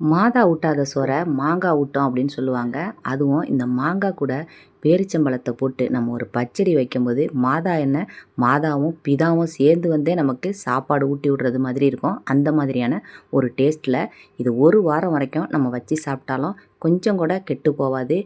மாதா ஊட்டாத சோரை மாங்காய் ஊட்டம் அப்படின்னு சொல்லுவாங்க. அதுவும் இந்த மாங்காய் கூட பேரிச்சம்பழத்தை போட்டு நம்ம ஒரு பச்சடி வைக்கும்போது மாதா என்ன மாதாவும் பிதாவும் சேர்ந்து வந்தே நமக்கு சாப்பாடு ஊட்டி விடுறது மாதிரி இருக்கும். அந்த மாதிரியான ஒரு டேஸ்ட்டில் இது ஒரு வாரம் வரைக்கும் நம்ம வச்சு சாப்பிட்டாலும் கொஞ்சம் கூட கெட்டு போகாது.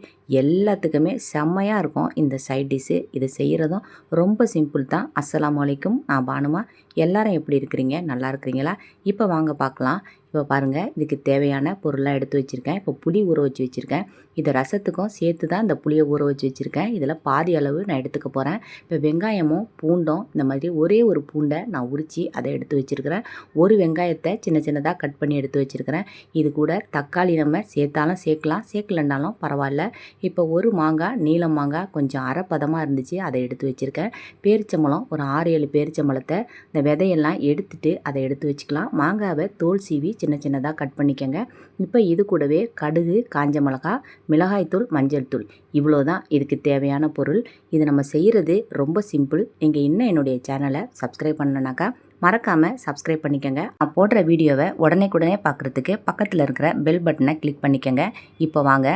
எல்லாத்துக்குமே செம்மையாக இருக்கும் இந்த சைட் டிஷ்ஷு இதை செய்கிறதும் ரொம்ப சிம்பிள் தான். அஸ்லாம் வலைக்கும் நான் பானுமா. எல்லாரும் எப்படி இருக்கிறீங்க? நல்லா இருக்கிறீங்களா? இப்போ வாங்க பார்க்கலாம் இப்போ பாருங்கள் இதுக்கு தேவையான பொருளாக எடுத்து வச்சுருக்கேன். இப்போ புளி ஊற வச்சு வச்சுருக்கேன். இதை ரசத்துக்கும் சேர்த்து தான் இந்த புளியை ஊற வச்சு வச்சுருக்கேன். இதில் பாதி அளவு நான் எடுத்துக்க போகிறேன் இப்போ வெங்காயமும் பூண்டும் இந்த மாதிரி ஒரே ஒரு பூண்டை நான் உரித்து அதை எடுத்து வச்சுருக்கிறேன். ஒரு வெங்காயத்தை சின்ன சின்னதாக கட் பண்ணி எடுத்து வச்சுருக்கிறேன். இது கூட தக்காளி நம்ம சேர்த்தாலும் சேர்க்கலாம். சேர்க்கலன்னாலும் பரவாயில்ல. இப்போ ஒரு மாங்காய் நீளம் மாங்காய் கொஞ்சம் அரைப்பதமாக இருந்துச்சு அதை எடுத்து வச்சுருக்கேன். பேரிச்சம்பழம் ஒரு ஆறு ஏழு பேரிச்சம்பழத்தை இந்த விதையெல்லாம் எடுத்துட்டு அதை எடுத்து வச்சுக்கலாம். மாங்காவை தோல் சீவி சின்ன சின்னதாக கட் பண்ணிக்கோங்க. இப்போ இது கூடவே கடுகு காஞ்ச மிளகா மிளகாய்த்தூள் மஞ்சள் தூள். இவ்வளோ தான் இதுக்கு தேவையான பொருள். இது நம்ம செய்கிறது ரொம்ப சிம்பிள். நீங்கள் இன்னும் என்னுடைய சேனலை சப்ஸ்கிரைப் பண்ணனாக்கா மறக்காமல் சப்ஸ்கிரைப் பண்ணிக்கோங்க. நான் போடுற வீடியோவை உடனே பார்க்குறதுக்கு பக்கத்தில் இருக்கிற பெல் பட்டனை கிளிக் பண்ணிக்கோங்க. இப்போ வாங்க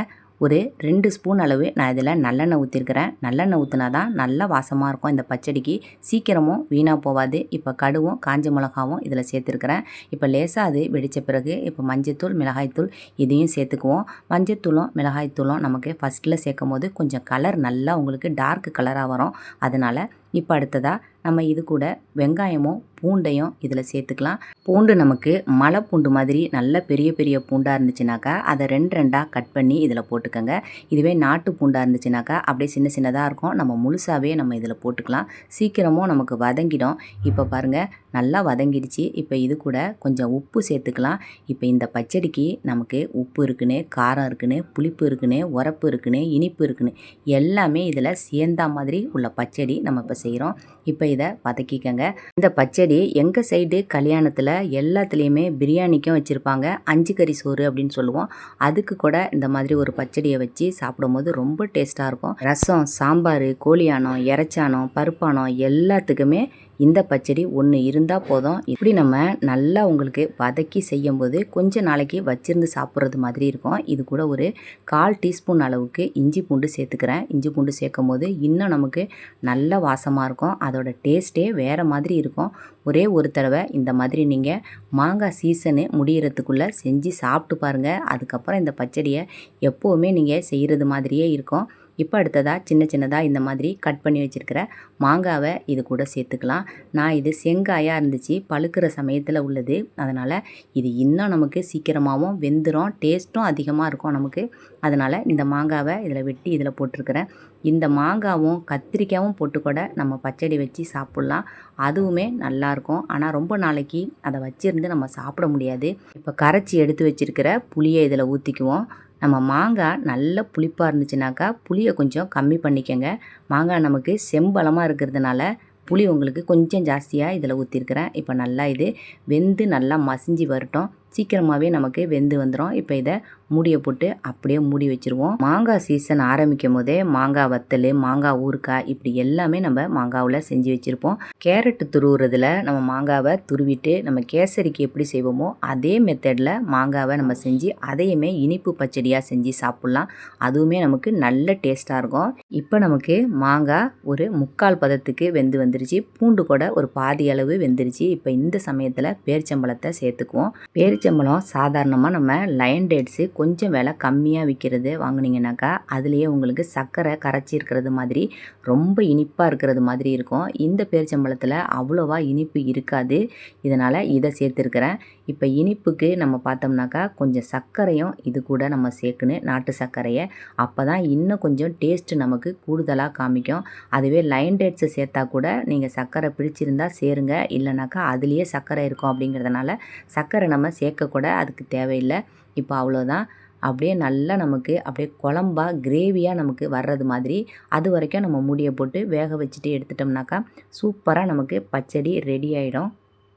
ஒரு ரெண்டு ஸ்பூன் அளவு நான் இதில் நல்லெண்ணெய் ஊற்றிருக்கிறேன். நல்லெண்ணெய் ஊற்றினா தான் நல்ல வாசமாக இருக்கும். இந்த பச்சடிக்கு சீக்கிரமும் வீணாக போகாது இப்போ கடுவும் காஞ்ச மிளகாவும் இதில் சேர்த்துருக்கிறேன். இப்போ லேசாக அது வெடித்த பிறகு இப்போ மஞ்சத்தூள் மிளகாய்த்தூள் இதையும் சேர்த்துக்குவோம். மஞ்சத்தூளும் மிளகாய்த்தூளும் நமக்கு ஃபஸ்ட்டில் சேர்க்கும் போது கொஞ்சம் கலர் நல்லா உங்களுக்கு டார்க் கலராக வரும். அதனால் இப்போ அடுத்ததாக நம்ம இது கூட வெங்காயமும் பூண்டையும் இதில் சேர்த்துக்கலாம். பூண்டு நமக்கு மலை பூண்டு மாதிரி நல்ல பெரிய பெரிய பூண்டாக இருந்துச்சுனாக்கா அதை ரெண்டு ரெண்டாக கட் பண்ணி இதில் போட்டுக்கோங்க. இதுவே நாட்டு பூண்டாக இருந்துச்சுனாக்கா அப்படியே சின்ன சின்னதாக இருக்கும். நம்ம முழுசாகவே நம்ம இதில் போட்டுக்கலாம். சீக்கிரமும் நமக்கு வதங்கிடும். இப்போ பாருங்கள் நல்லா வதங்கிடுச்சு. இப்போ இது கூட கொஞ்சம் உப்பு சேர்த்துக்கலாம். இப்போ இந்த பச்சடிக்கு நமக்கு உப்பு இருக்குன்னு காரம் இருக்குன்னு புளிப்பு இருக்குன்னு உரப்பு இருக்குன்னு இனிப்பு இருக்குன்னு எல்லாமே இதில் சேர்ந்தா மாதிரி உள்ள பச்சடி நம்ம இப்போ செய்கிறோம் இப்போ இதை வதக்கிக்கங்க. இந்த பச்சடி எங்கள் சைடு கல்யாணத்தில் எல்லாத்துலேயுமே பிரியாணிக்கும் வச்சுருப்பாங்க. அஞ்சு கறி சோறு அப்படின்னு சொல்லுவோம். அதுக்கு கூட இந்த மாதிரி ஒரு பச்சடியை வச்சு சாப்பிடும்போது ரொம்ப டேஸ்ட்டாக இருக்கும். ரசம் சாம்பார் கோழியானம் இறைச்சானம் பருப்பானம் எல்லாத்துக்குமே இந்த பச்சடி ஒன்று இருந்தால் போதும். இப்படி நம்ம நல்லா உங்களுக்கு வதக்கி செய்யும் போது கொஞ்ச நாளைக்கு வச்சிருந்து சாப்பிட்றது மாதிரி இருக்கும். இது கூட ஒரு கால் டீஸ்பூன் அளவுக்கு இஞ்சி பூண்டு சேர்த்துக்கிறேன். இஞ்சி பூண்டு சேர்க்கும் போது இன்னும் நமக்கு நல்ல வாசமாக இருக்கும். அதோட டேஸ்ட்டே வேறு மாதிரி இருக்கும். ஒரே ஒரு தடவை இந்த மாதிரி நீங்கள் மாங்காய் சீசனு முடியறதுக்குள்ளே செஞ்சு சாப்பிட்டு பாருங்கள் அதுக்கப்புறம் இந்த பச்சடியை எப்போவுமே நீங்கள் செய்கிறது மாதிரியே இருக்கும். இப்போ அடுத்ததாக சின்ன சின்னதாக இந்த மாதிரி கட் பண்ணி வச்சுருக்கிற மாங்காவை இது கூட சேர்த்துக்கலாம். நான் இது செங்காயாக இருந்துச்சு பழுக்கிற சமயத்தில் உள்ளது. அதனால் இது இன்னும் நமக்கு சீக்கிரமாகவும் வெந்துடும் டேஸ்ட்டும் அதிகமாக இருக்கும் நமக்கு. அதனால் இந்த மாங்காவை இதில் வெட்டி இதில் போட்டிருக்கிறேன் இந்த மாங்காவும் கத்திரிக்காயும் போட்டு கூட நம்ம பச்சடி வச்சு சாப்பிட்லாம். அதுவுமே நல்லாயிருக்கும் ஆனால் ரொம்ப நாளைக்கு அதை வச்சுருந்து நம்ம சாப்பிட முடியாது. இப்போ கரைச்சி எடுத்து வச்சுருக்கிற புளியை இதில் ஊற்றிக்குவோம் நம்ம மாங்காய் நல்ல புளிப்பாக இருந்துச்சுனாக்கா புளியை கொஞ்சம் கம்மி பண்ணிக்கோங்க. மாங்காய் நமக்கு செம்பழமாக இருக்கிறதுனால புளி உங்களுக்கு கொஞ்சம் ஜாஸ்தியாக இதில் ஊற்றிருக்கிறேன் இப்போ நல்லா இது வெந்து நல்லா மசிஞ்சு வரட்டும். சீக்கிரமாகவே நமக்கு வெந்து வந்துடும் இப்போ இதை மூடியை போட்டு அப்படியே மூடி வச்சுருவோம். மாங்காய் சீசன் ஆரம்பிக்கும் போதே மாங்காய் வத்தல் மாங்காய் ஊறுக்காய் இப்படி எல்லாமே நம்ம மாங்காவில் செஞ்சு வச்சுருப்போம். கேரட்டு துருவுறதுல நம்ம மாங்காவை துருவிட்டு நம்ம கேசரிக்கு எப்படி செய்வோமோ அதே மெத்தடில் மாங்காவை நம்ம செஞ்சு அதையுமே இனிப்பு பச்சடியாக செஞ்சு சாப்பிட்லாம். அதுவுமே நமக்கு நல்ல டேஸ்ட்டாக இருக்கும். இப்போ நமக்கு மாங்காய் ஒரு முக்கால் பதத்துக்கு வெந்து வந்துருச்சு. பூண்டு கூட ஒரு பாதி அளவு வெந்துருச்சு. இப்போ இந்த சமயத்தில் பேரிச்சம்பழத்தை சேர்த்துக்குவோம். பேரிச்சம்பழம் சாதாரணமாக நம்ம லயன் டேட்ஸு கொஞ்சம் விலை கம்மியாக விற்கிறது வாங்குனீங்கனாக்கா அதுலேயே உங்களுக்கு சர்க்கரை கரைச்சி இருக்கிறது மாதிரி ரொம்ப இனிப்பாக இருக்கிறது மாதிரி இருக்கும். இந்த பேரிச்சம்பழத்தில் அவ்வளோவா இனிப்பு இருக்காது. இதனால் இதை சேர்த்துருக்கிறேன். இப்போ இனிப்புக்கு நம்ம பார்த்தோம்னாக்கா கொஞ்சம் சர்க்கரையும் இது கூட நம்ம சேர்க்கணும் நாட்டு சர்க்கரையை. அப்போ தான் இன்னும் கொஞ்சம் டேஸ்ட்டு நமக்கு கூடுதலாக காமிக்கும். அதுவே லைன் டேட்ஸை சேர்த்தா கூட நீங்கள் சர்க்கரை பிடிச்சிருந்தா சேருங்க. இல்லைனாக்கா அதுலேயே சர்க்கரை இருக்கும் அப்படிங்கிறதுனால சர்க்கரை நம்ம சேர்க்கக்கூட அதுக்கு தேவையில்லை. இப்போ அவ்வளோதான். அப்படியே நல்லா நமக்கு அப்படியே குழம்பா கிரேவியாக நமக்கு வர்றது மாதிரி அது வரைக்கும் நம்ம மூடியை போட்டு வேக வச்சுட்டு எடுத்துட்டோம்னாக்கா சூப்பராக நமக்கு பச்சடி ரெடி ஆகிடும்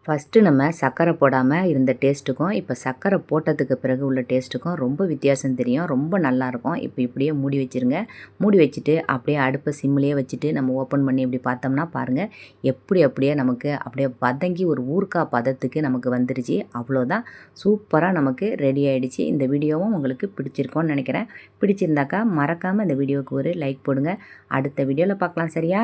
ஃபஸ்ட்டு நம்ம சர்க்கரை போடாமல் இருந்த டேஸ்ட்டுக்கும் இப்போ சர்க்கரை போட்டதுக்கு பிறகு உள்ள டேஸ்ட்டுக்கும் ரொம்ப வித்தியாசம் தெரியும். ரொம்ப நல்லாயிருக்கும் இப்போ இப்படியே மூடி வச்சுருங்க. மூடி வச்சுட்டு அப்படியே அடுப்பை சிம்லேயே வச்சுட்டு நம்ம ஓப்பன் பண்ணி இப்படி பார்த்தோம்னா பாருங்கள் எப்படி அப்படியே நமக்கு அப்படியே வதங்கி ஒரு ஊறுக்காய் பதத்துக்கு நமக்கு வந்துருச்சு. அவ்வளோதான். சூப்பராக நமக்கு ரெடி ஆகிடுச்சு இந்த வீடியோவும் உங்களுக்கு பிடிச்சிருக்கோன்னு நினைக்கிறேன். பிடிச்சிருந்தாக்கா மறக்காமல் இந்த வீடியோவுக்கு ஒரு லைக் போடுங்க. அடுத்த வீடியோவில் பார்க்கலாம் சரியா?